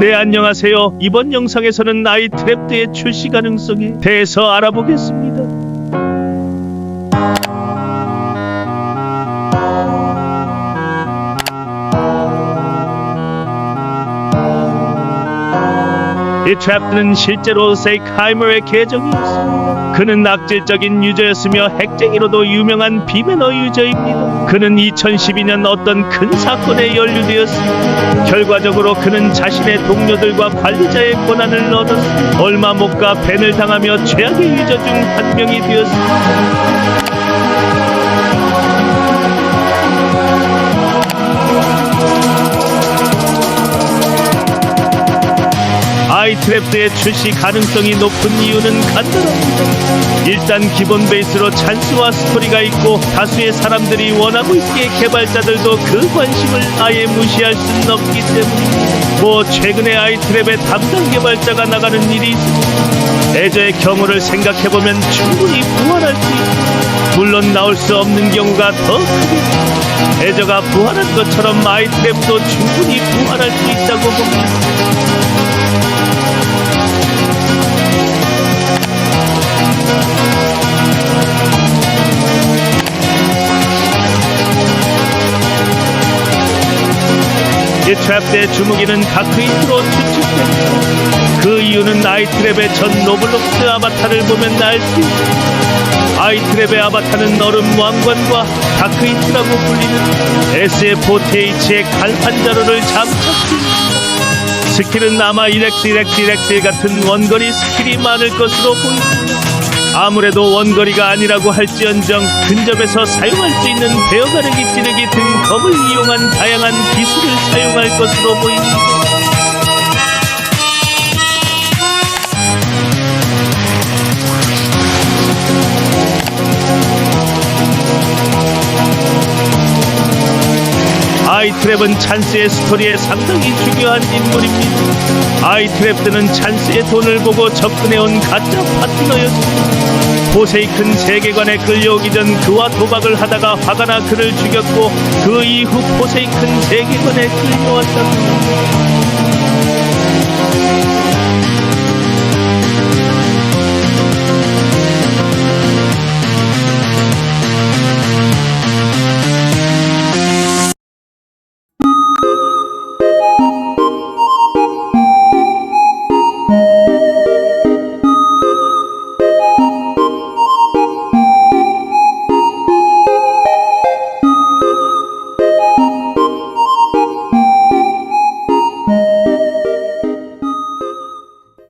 네 안녕하세요. 이번 영상에서는 아이 트랩드의 출시 가능성에 대해서 알아보겠습니다. 이 트랩드는 실제로 세이크하이머의 계정이었습니다. 그는 악질적인 유저였으며 핵쟁이로도 유명한 비매너 유저입니다. 그는 2012년 어떤 큰 사건에 연루되었습니다. 결과적으로 그는 자신의 동료들과 관리자의 권한을 얻었습니다. 얼마 못 가 밴을 당하며 최악의 유저 중 한 명이 되었습니다. 아이트랩드의 출시 가능성이 높은 이유는 간단합니다. 일단 기본 베이스로 찬스와 스토리가 있고 다수의 사람들이 원하고 있기에 개발자들도 그 관심을 아예 무시할 수는 없기 때문입니다. 뭐 최근에 아이트랩의 담당 개발자가 나가는 일이 있습니다. 애저의 경우를 생각해보면 충분히 부활할 수 있습니다. 물론 나올 수 없는 경우가 더 크겠죠. 애저가 부활한 것처럼 아이트랩도 충분히 부활할 수 있다고 봅니다. 이 트랩의 주무기는 다크히트로 추측됩니다. 그 이유는 아이트랩의 전 로블록스 아바타를 보면 알 수 있습니다. 아이트랩의 아바타는 얼음 왕관과 다크히트라고 불리는 SF4TH의 갈판 자루를 장착합니다. 스킬은 아마 이렉스 이렉스 이렉스 같은 원거리 스킬이 많을 것으로 보입니다. 아무래도 원거리가 아니라고 할지언정 근접에서 사용할 수 있는 베어가르기 찌르기 등 검을 이용한 다양한 기술을 사용할 것으로 보입니다. 아이트랩은 찬스의 스토리에 상당히 중요한 인물입니다. 아이트랩드는 찬스의 돈을 보고 접근해온 가짜 파트너였습니다. 포세이큰 세계관에 끌려오기 전 그와 도박을 하다가 화가 나 그를 죽였고 그 이후 포세이큰 세계관에 끌려왔다.